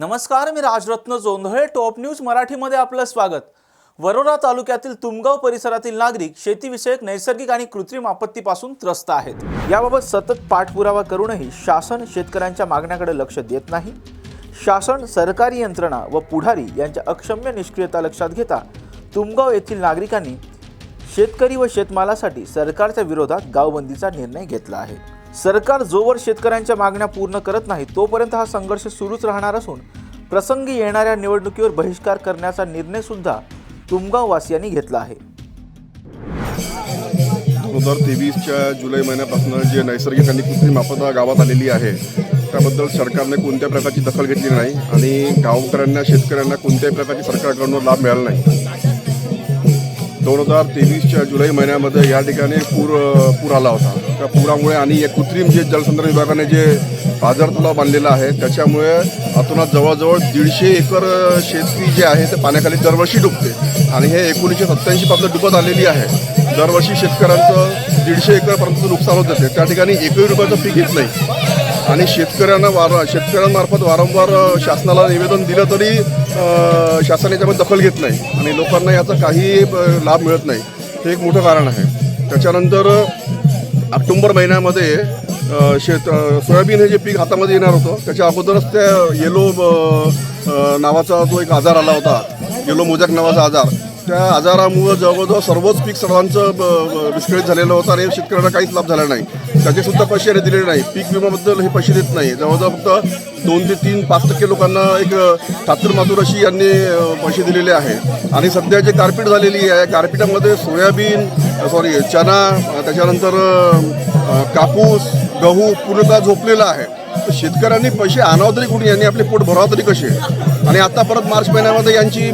नमस्कार मी Rajratna Jondhale top news मराठीमध्ये आपलं स्वागत. वरोरा तालुक्यातील तुमगाव परिसरातील नागरिक शेतीविषयक नैसर्गिक आणि कृत्रिम आपत्तीपासून त्रस्त आहेत. याबाबत सतत पाठपुरावा करूनही शासन शेतकऱ्यांच्या मागण्याकडे लक्ष देत नाही. शासन सरकारी यंत्रणा व पुढारी यांच्या अक्षम्य निष्क्रियता लक्षात घेता तुमगाव येथील नागरिकांनी शेतकरी व शेतमालासाठी सरकारच्या विरोधात गावबंदीचा निर्णय घेतला आहे. सरकार जोवर शेतकऱ्यांच्या मागण्या पूर्ण करत नाही तोपर्यंत हा संघर्ष सुरूच राहणार असून प्रसंगी येणाऱ्या निवडणुकीवर बहिष्कार करण्याचा निर्णय सुद्धा तुमगाववासियांनी घेतला आहे. दोन हजार तेवीसच्या जुलै महिन्यापासून जे नैसर्गिक आणि कृत्रिम आपदा गावात आलेली आहे त्याबद्दल सरकारने कोणत्या प्रकारची दखल घेतली नाही आणि गावकऱ्यांना शेतकऱ्यांना कोणत्याही प्रकारची सरकारकडून लाभ मिळाला नाही. दोन हजार तेवीसच्या जुलै महिन्यामध्ये या ठिकाणी पूर पूर आला होता. पुरामुळे आणि एक कृत्रिम जे जलसंधारण विभागाने जे बाजार तलाव बांधलेला आहे त्याच्यामुळे अतोनात जवळजवळ दीडशे एकर शेती जे आहे ते पाण्याखाली दरवर्षी डुबते. आणि हे एकोणीसशे सत्त्याऐंशीपासून डुबत आलेली आहे. दरवर्षी शेतकऱ्यांचं दीडशे एकरपर्यंत नुकसान होत जाते. त्या ठिकाणी एकही रुपयाचं पीक घेत नाही. आणि शेतकऱ्यांना वार शेतकऱ्यांमार्फत वारंवार शासनाला निवेदन दिलं तरी शासनाने शासन याच्यामध्ये दखल घेत नाही. आणि लोकांना याचा काही लाभ मिळत नाही. हे एक मोठं कारण आहे. त्याच्यानंतर ऑक्टोंबर महिन्यामध्ये शेत सोयाबीन हे जे पीक हातामध्ये येणार होतं त्याच्या अगोदरच त्या येलो नावाचा जो एक आजार आला होता येलो मोजॅक नावाचा आजार त्या आजारामुळं जवळजवळ सर्वच पीक सर्वांचं ब- विस्कळीत झालेलं होतं आणि शेतकऱ्यांना काहीच लाभ झाला नाही. त्याचे सुद्धा पैसे यांनी दिलेले नाही. पीक विम्याबद्दल हे पैसे देत नाही. जवळजवळ फक्त दोन ते तीन पाच टक्के लोकांना एक ठाकूर मातूर अशी यांनी पैसे दिलेले आहे आणि सध्या जे गारपीट झालेली आहे गारपीटामध्ये सोयाबीन सॉरी चना त्याच्यानंतर कापूस गहू पूर्णतः झोपलेला आहे. तर शेतकऱ्यांनी पैसे आणावं तरी कुठे? यांनी आपले पोट भरावं तरी कसे? आणि आता परत मार्च महिन्यामध्ये यांची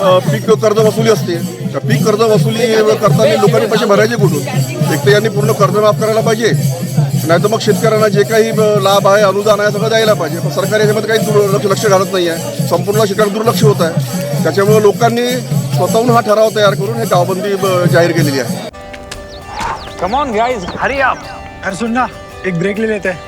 पीक कर्ज वसुली असते. त्या पीक कर्ज वसुली करताना लोकांनी पैसे भरायचे कुठून? एक तर यांनी पूर्ण कर्ज माफ करायला पाहिजे. नाही तर मग शेतकऱ्यांना जे काही लाभ आहे अनुदान आहे सगळं द्यायला पाहिजे. पण सरकार याच्यामध्ये काही दुर्लक्ष लक्ष घालत नाही आहे संपूर्ण शेतकऱ्यांना दुर्लक्ष होत आहे. त्याच्यामुळे लोकांनी स्वतःहून हा ठराव तयार करून हे गावबंदी जाहीर केलेली आहे. Come on guys hurry up अरे सुन ना एक ब्रेक ले लेते. हैं